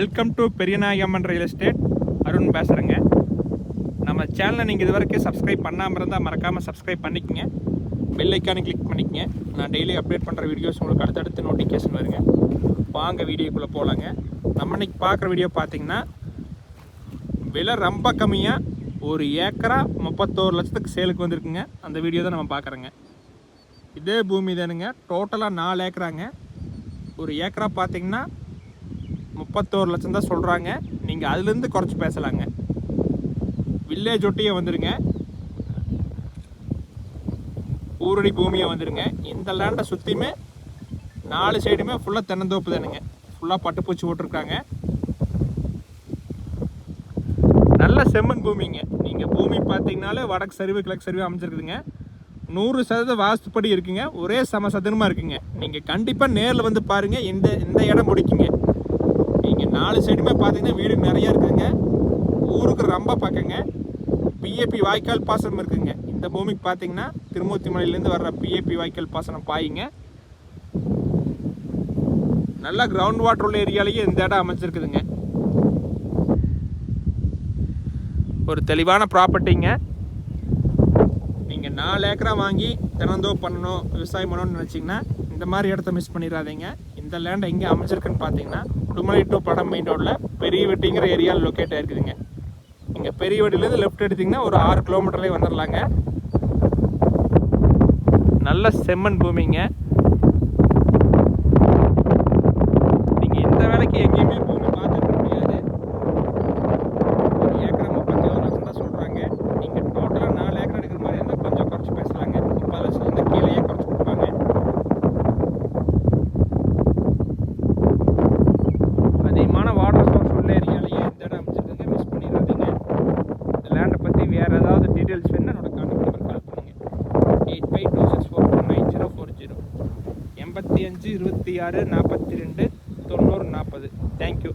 Welcome to Periyanayagamman real estate Arun பேசுகிறேங்க நம்ம சேனலை நீங்கள் இது வரைக்கும் சப்ஸ்கிரைப் பண்ணாமல் இருந்தால் மறக்காமல் சப்ஸ்கிரைப் பண்ணிக்கங்க. பெல் ஐக்கானு கிளிக் பண்ணிக்கங்க. நான் டெய்லி அப்டேட் பண்ணுற வீடியோஸ் உங்களுக்கு அடுத்தடுத்து நோட்டிஃபிகேஷன் வருங்க. வாங்க வீடியோக்குள்ளே போகலாங்க நம்ம இன்றைக்கி பார்க்குற வீடியோ பார்த்தீங்கன்னா விலை ரொம்ப கம்மியாக ஒரு ஏக்கரா முப்பத்தோரு லட்சத்துக்கு சேலுக்கு வந்திருக்குங்க. அந்த வீடியோ தான் நம்ம பார்க்குறோங்க. இதே பூமி தானுங்க. டோட்டலாக நாலு ஏக்கராங்க. ஒரு ஏக்கரா பார்த்தீங்கன்னா முப்பத்தோரு லட்சம் தான் சொல்கிறாங்க நீங்கள் அதுலேருந்து குறைச்சி பேசலாங்க. வில்லேஜ் ஒட்டியே வந்துடுங்க ஊரடி பூமியை வந்துடுங்க இந்த லேண்டை சுற்றியுமே நாலு சைடுமே ஃபுல்லாக தென்னந்தோப்பு தானுங்க. ஃபுல்லாக பட்டுப்பூச்சி போட்டிருக்காங்க. நல்ல செம்மன் பூமிங்க. நீங்கள் பூமி பார்த்தீங்கனாலே வடக்கு சரிவு கிழக்கு சரிவு அமைஞ்சிருக்குதுங்க. நூறு சதவீத வாஸ்துப்படி இருக்குங்க. ஒரே சம சதுரமாக இருக்குங்க. நீங்கள் கண்டிப்பாக நேரில் வந்து பாருங்கள் இந்த இந்த இடம் பிடிக்குங்க நாலு சைடுமே பார்த்தீங்கன்னா வீடு நிறைய இருக்குதுங்க ஊருக்கு ரொம்ப பக்கங்க. பிஏபி வாய்க்கால் பாசனம் இருக்குங்க. இந்த பூமிக்கு பார்த்தீங்கன்னா திருமூர்த்தி மலையிலேருந்து வர்ற பிஏபி வாய்க்கால் பாசனம் பாயுங்க. நல்லா கிரவுண்ட் வாட்டர் உள்ள ஏரியாலேயே இந்த இடம் அமைச்சிருக்குதுங்க ஒரு தெளிவான ப்ராப்பர்ட்டிங்க நீங்கள் நாலு ஏக்கரா வாங்கி தினந்தோ பண்ணணும் விவசாயம் பண்ணணும்னு நினச்சிங்கன்னா இந்த மாதிரி இடத்த மிஸ் பண்ணிடாதீங்க. இந்த லேண்ட் எங்கே அமைச்சிருக்குன்னு பார்த்தீங்கன்னா உடுமலை டு படம் மெயின் ரோட்டில் பெரிய வெட்டிங்கிற ஏரியாவில் லொக்கேட் ஆகிருக்குதுங்க இங்கே பெரிய வெட்டிலேருந்து லெஃப்ட் எடுத்திங்கன்னா ஒரு ஆறு கிலோமீட்டர்லேயே வந்துடலாங்க நல்ல செம்மண் பூமிங்க நீங்கள் இந்த வேலைக்கு எங்கேயுமே பூமி பார்த்துருக்க முடியாது ஒரு ஏக்கரை முப்பத்தி ஒரு லட்சம் தான் சொல்கிறாங்க நீங்கள் டோட்டலாக நாலு ஏக்கர் எடுக்கிற மாதிரி இருந்தால் கொஞ்சம் குறைச்சி பேசலாங்க முப்பது லட்சத்துலேருந்து கீழேயே குறைச்சி கொடுப்பாங்க அதிகமான வாட்டர் சோர்ஸ் உள்ள ஏரியாலேயே இந்த இடம் அமைச்சிருக்குங்க மிஸ் பண்ணிடாதீங்க இந்த லேண்டை பற்றி வேறு ஏதாவது டீட்டெயில்ஸ் வேணுன்னா என்னோட கான்டாக்ட் நம்பர் கால் பண்ணுங்கள் eight five two six four two nine zero four zero எண்பத்தி அஞ்சு இருபத்தி ஆறு நாற்பத்தி ரெண்டு தொண்ணூறு நாற்பது தேங்க்யூ